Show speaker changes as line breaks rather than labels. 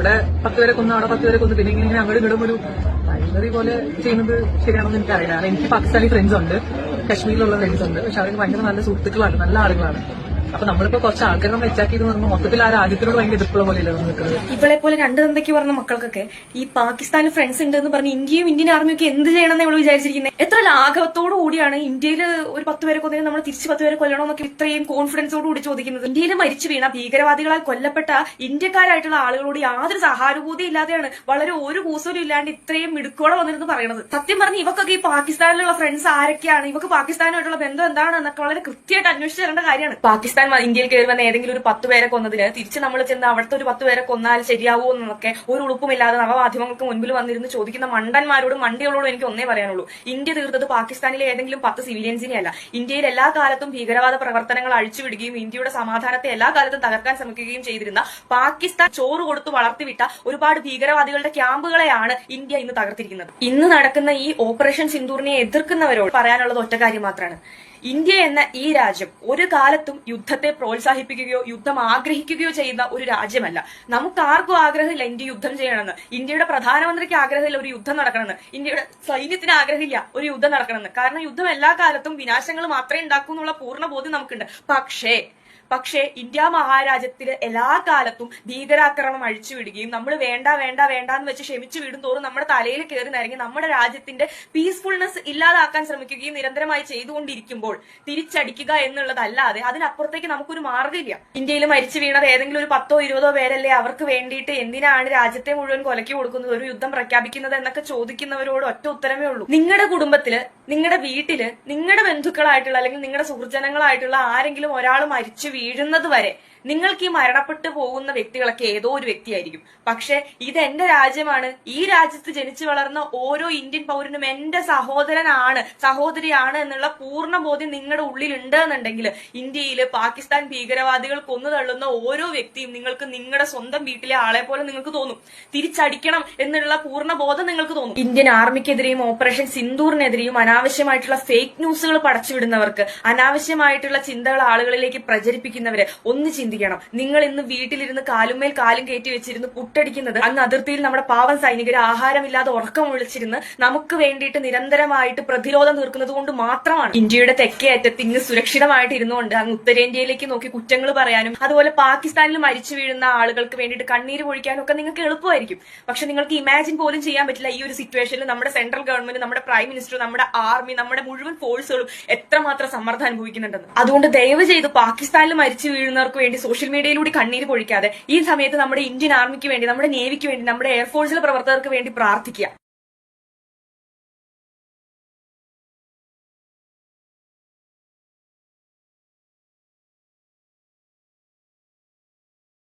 ഇവിടെ പത്ത് പേരെ കൊന്നു അവിടെ പത്ത് പേരെ കൊന്നു. പിന്നെ ഇങ്ങനെ അങ്ങോട്ട് ഇങ്ങോട്ടും ഒരു ലൈബ്രറി പോലെ ചെയ്യുന്നത് ശരിയാണെന്ന് എനിക്കറിയില്ല. കാരണം എനിക്ക് പാകിസ്ഥാനി ഫ്രണ്ട്സ് ഉണ്ട് കശ്മീരിലുള്ള ഫ്രണ്ട്സ് ഉണ്ട്. പക്ഷെ അവർക്ക് ഭയങ്കര നല്ല സുഹൃത്തുക്കളാണ് നല്ല ആളുകളാണ്. അപ്പൊ നമ്മളിപ്പോ കുറച്ച് ആൾക്കാരെ നമ്മൾ മൊത്തത്തിൽ ആ രാജ്യത്തിനോട് ഭയങ്കര എതിർപ്പുള്ള പോലെയല്ലേ നിൽക്കുന്നത്?
ഇവളെ പോലെ രണ്ട് തന്തയ്ക്ക് പറഞ്ഞ മക്കൾക്കൊക്കെ ഈ പാകിസ്ഥാനിൽ ഫ്രണ്ട്സ് ഉണ്ട് എന്ന് പറഞ്ഞ് ഇന്ത്യയും ഇന്ത്യൻ ആർമിയും ഒക്കെ എന്ത് ചെയ്യണമെന്ന് നമ്മൾ വിചാരിച്ചിരിക്കുന്നത് എത്ര ലാഘവത്തോടു കൂടിയാണ് ഇന്ത്യയിൽ ഒരു പത്ത് പേരെ കൊന്നതിന് നമ്മൾ തിരിച്ച് പത്ത് പേരെ കൊല്ലണമെന്നൊക്കെ ഇത്രയും കോൺഫിഡൻസോട് കൂടി ചോദിക്കുന്നത്. ഇന്ത്യയിൽ മരിച്ചു വീണ ഭീകരവാദികളാൽ കൊല്ലപ്പെട്ട ഇന്ത്യക്കാരായിട്ടുള്ള ആളുകളോട് യാതൊരു സഹാനുഭൂതി ഇല്ലാതെയാണ് വളരെ ഒരു കൂസലും ഇല്ലാണ്ട് ഇത്രയും മിടുക്കോടെ വന്നിരുന്നു പറയുന്നത് സത്യം പറഞ്ഞ് ഇവക്കൊക്കെ ഈ പാകിസ്ഥാനിലുള്ള ഫ്രണ്ട്സ് ആരൊക്കെയാണ്? ഇവക്ക് പാകിസ്ഥാനുമായിട്ടുള്ള ബന്ധം എന്താണ് എന്നൊക്കെ വളരെ കൃത്യമായിട്ട് അന്വേഷിച്ച് തരേണ്ട കാര്യമാണ്. പാകിസ്ഥാൻ വ- ഇന്ത്യയിൽ കയറി വന്ന ഏതെങ്കിലും ഒരു പത്ത് പേരെ കൊന്നതിന് തിരിച്ച് നമ്മൾ ചെന്ന് അവിടുത്തെ ഒരു പത്ത് പേരെ കൊന്നാൽ ശരിയാവോ എന്നൊക്കെ ഒരു ഉളുപ്പുമില്ലാതെ നവമാധ്യമങ്ങൾക്ക് മുൻപിൽ വന്നിരുന്ന് ചോദിക്കുന്ന മണ്ടന്മാരോടും മണ്ടികളോടും എനിക്ക് ഒന്നേ പറയാനുള്ളൂ. ഇന്ത്യ തീർത്തത് പാകിസ്ഥാനിലെ ഏതെങ്കിലും പത്ത് സിവിലിയൻസിനെ അല്ല ഇന്ത്യയിൽ എല്ലാ കാലത്തും ഭീകരവാദ പ്രവർത്തനങ്ങൾ അഴിച്ചുവിടുകയും ഇന്ത്യയുടെ സമാധാനത്തെ എല്ലാ കാലത്തും തകർക്കാൻ ശ്രമിക്കുകയും ചെയ്തിരുന്ന പാകിസ്ഥാൻ ചോറ് കൊടുത്തു വളർത്തിവിട്ട ഒരുപാട് ഭീകരവാദികളുടെ ക്യാമ്പുകളെയാണ് ഇന്ത്യ ഇന്ന് തകർത്തിരിക്കുന്നത്. ഇന്ന് നടക്കുന്ന ഈ ഓപ്പറേഷൻ സിന്ദൂറിനെ എതിർക്കുന്നവരോട് പറയാനുള്ളത് ഒറ്റ കാര്യം മാത്രമാണ് ഇന്ത്യ എന്ന ഈ രാജ്യം ഒരു കാലത്തും യുദ്ധത്തെ പ്രോത്സാഹിപ്പിക്കുകയോ യുദ്ധം ആഗ്രഹിക്കുകയോ ചെയ്യുന്ന ഒരു രാജ്യമല്ല. നമുക്ക് ആർക്കും ആഗ്രഹമില്ല ഇന്ത്യ യുദ്ധം ചെയ്യണമെന്ന്. ഇന്ത്യയുടെ പ്രധാനമന്ത്രിക്ക് ആഗ്രഹമില്ല ഒരു യുദ്ധം നടക്കണമെന്ന്. ഇന്ത്യയുടെ സൈന്യത്തിന് ആഗ്രഹമില്ല ഒരു യുദ്ധം നടക്കണമെന്ന്. കാരണം യുദ്ധം എല്ലാ കാലത്തും വിനാശങ്ങൾ മാത്രമേ ഉണ്ടാക്കൂ എന്നുള്ള പൂർണ ബോധ്യം നമുക്കുണ്ട്. പക്ഷേ പക്ഷേ ഇന്ത്യ മഹാരാജ്യത്തിൽ എല്ലാ കാലത്തും ഭീകരാക്രമണം അഴിച്ചുവിടുകയും നമ്മൾ വേണ്ട വേണ്ട വേണ്ട എന്ന് വെച്ച് ക്ഷമിച്ചു വിടും തോറും നമ്മുടെ തലയിൽ കയറി നിരങ്ങി നമ്മുടെ രാജ്യത്തിന്റെ പീസ്ഫുൾനെസ് ഇല്ലാതാക്കാൻ ശ്രമിക്കുകയും നിരന്തരമായി ചെയ്തുകൊണ്ടിരിക്കുമ്പോൾ തിരിച്ചടിക്കുക എന്നുള്ളതല്ലാതെ അതിനപ്പുറത്തേക്ക് നമുക്കൊരു മാർഗമില്ല. ഇന്ത്യയിൽ മരിച്ചു വീണത് ഏതെങ്കിലും ഒരു പത്തോ ഇരുപതോ പേരല്ലേ അവർക്ക് വേണ്ടിയിട്ട് എന്തിനാണ് രാജ്യത്തെ മുഴുവൻ കൊലക്കി കൊടുക്കുന്നത്? ഒരു യുദ്ധം പ്രഖ്യാപിക്കുന്നത് എന്നൊക്കെ ചോദിക്കുന്നവരോട് ഒറ്റ ഉത്തരമേ ഉള്ളൂ. നിങ്ങളുടെ കുടുംബത്തിൽ നിങ്ങളുടെ വീട്ടിൽ നിങ്ങളുടെ ബന്ധുക്കളായിട്ടുള്ള അല്ലെങ്കിൽ നിങ്ങളുടെ സുഹൃജനങ്ങളായിട്ടുള്ള ആരെങ്കിലും ഒരാൾ മരിച്ചു വീഴുന്നത് വരെ നിങ്ങൾക്ക് ഈ മരണപ്പെട്ടു പോകുന്ന വ്യക്തികളൊക്കെ ഏതോ ഒരു വ്യക്തിയായിരിക്കും. പക്ഷെ ഇത് എന്റെ രാജ്യമാണ്. ഈ രാജ്യത്ത് ജനിച്ചു വളർന്ന ഓരോ ഇന്ത്യൻ പൗരനും എന്റെ സഹോദരനാണ് സഹോദരിയാണ് എന്നുള്ള പൂർണ ബോധ്യം നിങ്ങളുടെ ഉള്ളിലുണ്ട് എന്നുണ്ടെങ്കിൽ ഇന്ത്യയിൽ പാകിസ്ഥാൻ ഭീകരവാദികൾ കൊന്നു തള്ളുന്ന ഓരോ വ്യക്തിയും നിങ്ങൾക്ക് നിങ്ങളുടെ സ്വന്തം വീട്ടിലെ ആളെ പോലെ നിങ്ങൾക്ക് തോന്നും. തിരിച്ചടിക്കണം എന്നുള്ള പൂർണ ബോധം നിങ്ങൾക്ക് തോന്നും. ഇന്ത്യൻ ആർമിക്കെതിരെയും ഓപ്പറേഷൻ സിന്ദൂറിനെതിരെയും അനാവശ്യമായിട്ടുള്ള ഫേക്ക് ന്യൂസുകൾ പടച്ചുവിടുന്നവർക്ക് അനാവശ്യമായിട്ടുള്ള ചിന്തകൾ ആളുകളിലേക്ക് പ്രചരിപ്പിക്കുന്നവരെ ഒന്ന് ചിന്തിക്കണം. നിങ്ങൾ ഇന്ന് വീട്ടിലിരുന്ന് കാലുമേൽ കാലും കയറ്റി വെച്ചിരുന്ന് പുട്ടടിക്കുന്നത് അന്ന് അതിർത്തിയിൽ നമ്മുടെ പാവം സൈനികർ ആഹാരമില്ലാതെ ഉറക്കം വിളിച്ചിരുന്ന് നമുക്ക് വേണ്ടിയിട്ട് നിരന്തരമായിട്ട് പ്രതിരോധം തീർക്കുന്നത് കൊണ്ട് മാത്രമാണ്. ഇന്ത്യയുടെ തെക്കേ അറ്റത്ത് ഇന്ന് സുരക്ഷിതമായിട്ട് ഇരുന്നുകൊണ്ട് അങ്ങ് ഉത്തരേന്ത്യയിലേക്ക് നോക്കി കുറ്റങ്ങൾ പറയാനും അതുപോലെ പാകിസ്ഥാനിൽ മരിച്ചു വീഴുന്ന ആളുകൾക്ക് വേണ്ടിയിട്ട് കണ്ണീര് പൊഴിക്കാനും ഒക്കെ നിങ്ങൾക്ക് എളുപ്പമായിരിക്കും. പക്ഷെ നിങ്ങൾക്ക് ഇമാജിൻ പോലും ചെയ്യാൻ പറ്റില്ല ഈ ഒരു സിറ്റുവേഷനിൽ നമ്മുടെ സെൻട്രൽ ഗവൺമെന്റ് നമ്മുടെ പ്രൈം മിനിസ്റ്റർ നമ്മുടെ ആർമി നമ്മുടെ മുഴുവൻ ഫോഴ്സുകളും എത്രമാത്രം സമ്മർദ്ദം അനുഭവിക്കുന്നുണ്ടെന്ന്. അതുകൊണ്ട് ദയവ് ചെയ്ത് പാകിസ്ഥാനിൽ മരിച്ചു വീഴുന്നവർക്ക് വേണ്ടി സോഷ്യൽ മീഡിയയിലൂടെ കണ്ണീര് പൊഴിക്കാതെ ഈ സമയത്ത് നമ്മുടെ ഇന്ത്യൻ ആർമിക്ക് വേണ്ടി നമ്മുടെ നേവിക്ക് വേണ്ടി നമ്മുടെ എയർഫോഴ്സിലെ പ്രവർത്തകർക്ക് വേണ്ടി പ്രാർത്ഥിക്കുക.